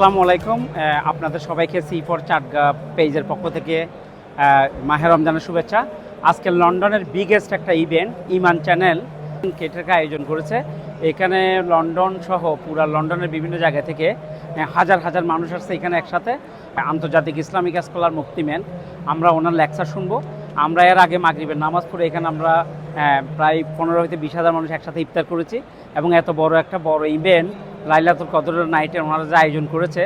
আসসালামু আলাইকুম। আপনাদের সবাইকে সি ফর চাটগা পেজের পক্ষ থেকে মাহে রমজানের শুভেচ্ছা। আজকে লন্ডনের বিগেস্ট একটা ইভেন্ট ইমান চ্যানেল কেটারকে আয়োজন করেছে। এখানে লন্ডন সহ পুরা লন্ডনের বিভিন্ন জায়গা থেকে হাজার হাজার মানুষ আসছে এখানে একসাথে। আন্তর্জাতিক ইসলামিক স্কলার মুক্তিম্যান আমরা ওনার লেকচার শুনব। আমরা এর আগে মাগরিবের নামাজ পড়ে এখানে আমরা প্রায় পনেরো হইতে বিশ হাজার মানুষ একসাথে ইফতার করেছি এবং এত বড় একটা বড় ইভেন্ট লাইলাতুল কদরের নাইটে ওনারা যে আয়োজন করেছে,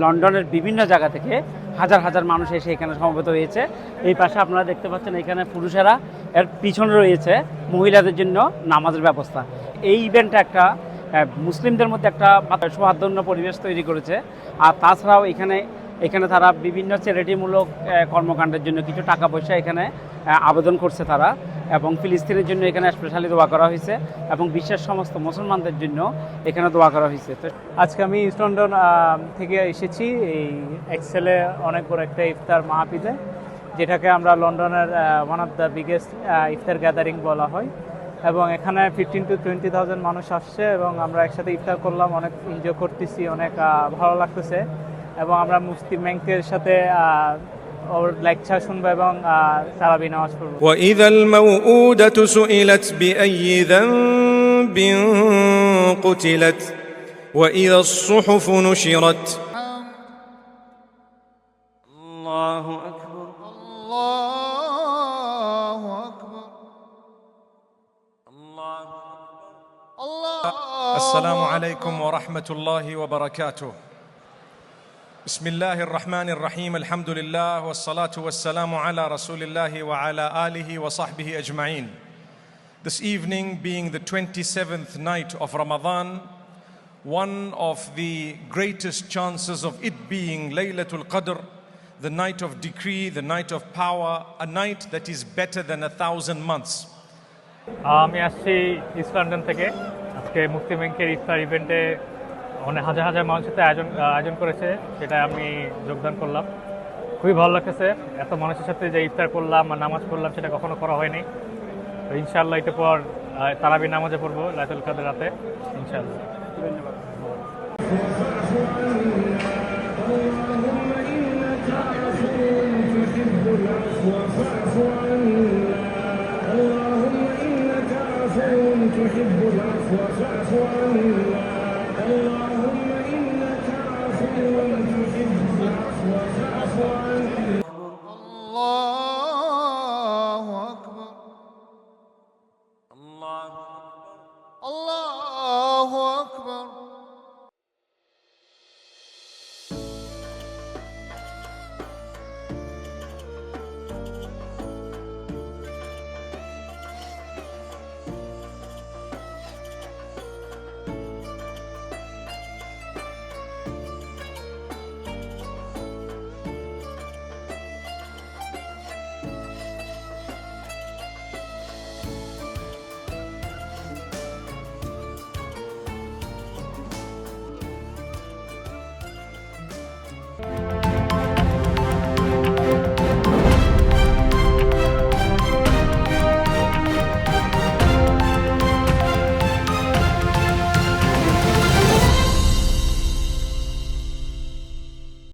লন্ডনের বিভিন্ন জায়গা থেকে হাজার হাজার মানুষ এসে এখানে সমবেত হয়েছে। এই পাশে আপনারা দেখতে পাচ্ছেন এখানে পুরুষেরা এর পিছনে রয়েছে মহিলাদের জন্য নামাজের ব্যবস্থা। এই ইভেন্টটা একটা মুসলিমদের মধ্যে একটা সৌহার্দ্যপূর্ণ পরিবেশ তৈরি করেছে। আর তাছাড়াও এখানে এখানে তারা বিভিন্ন চ্যারিটিমূলক কর্মকাণ্ডের জন্য কিছু টাকা পয়সা এখানে আবেদন করছে তারা। এবং ফিলিস্তিনের জন্য এখানে স্পেশালি দোয়া করা হয়েছে এবং বিশ্বের সমস্ত মুসলমানদের জন্য এখানে দোয়া করা হয়েছে। তো আজকে আমি ইস্ট লন্ডন থেকে এসেছি। এই এক্সেলে অনেক বড় একটা ইফতার মাহাপিদে যেটাকে আমরা লন্ডনের one of the biggest iftar gathering বলা হয়। এবং এখানে ফিফটিন টু টোয়েন্টি থাউজেন্ড মানুষ আসছে এবং আমরা একসাথে ইফতার করলাম, অনেক এনজয় করতেছি, অনেক ভালো লাগতেছে। এবং আমরা মুফতি ব্যাংকের সাথে ওর লেকচার শুনবো এবং আহ, তারাবি নামাজ পড়বো وإذا الموءودة سئلت بأي ذنب قتلت وإذا الصحف نشرت الله أكبر الله أكبر الله الله السلام عليكم ورحمة الله وبركاته بسم الله الرحمن الرحيم الحمد لله والصلاة والسلام على رسول الله وعلى آله وصحبه أجمعين This evening being the 27th night of Ramadan one of the greatest chances of it being Laylatul Qadr the night of decree, the night of power, a night that is better than a thousand months. আমি আসছি east London থেকে আজকে মুক্তি ব্যাংকের ইফতার ইভেন্টে অনেক হাজার হাজার মানুষের সাথে আয়োজন আয়োজন করেছে সেটা আমি যোগদান করলাম খুবই ভালো লাগতেছে এত মানুষের সাথে যে ইফতার করলাম আর নামাজ পড়লাম সেটা কখনো করা হয়নি তো ইনশাআল্লাহ এটা পর আহ, তারাবি নামাজে পড়বো লাইতুল কাদের রাতে ইনশাআল্লাহ اللهم إنك عفو تحب العفو فاعف عنا اللهم إنك عفو تحب العفو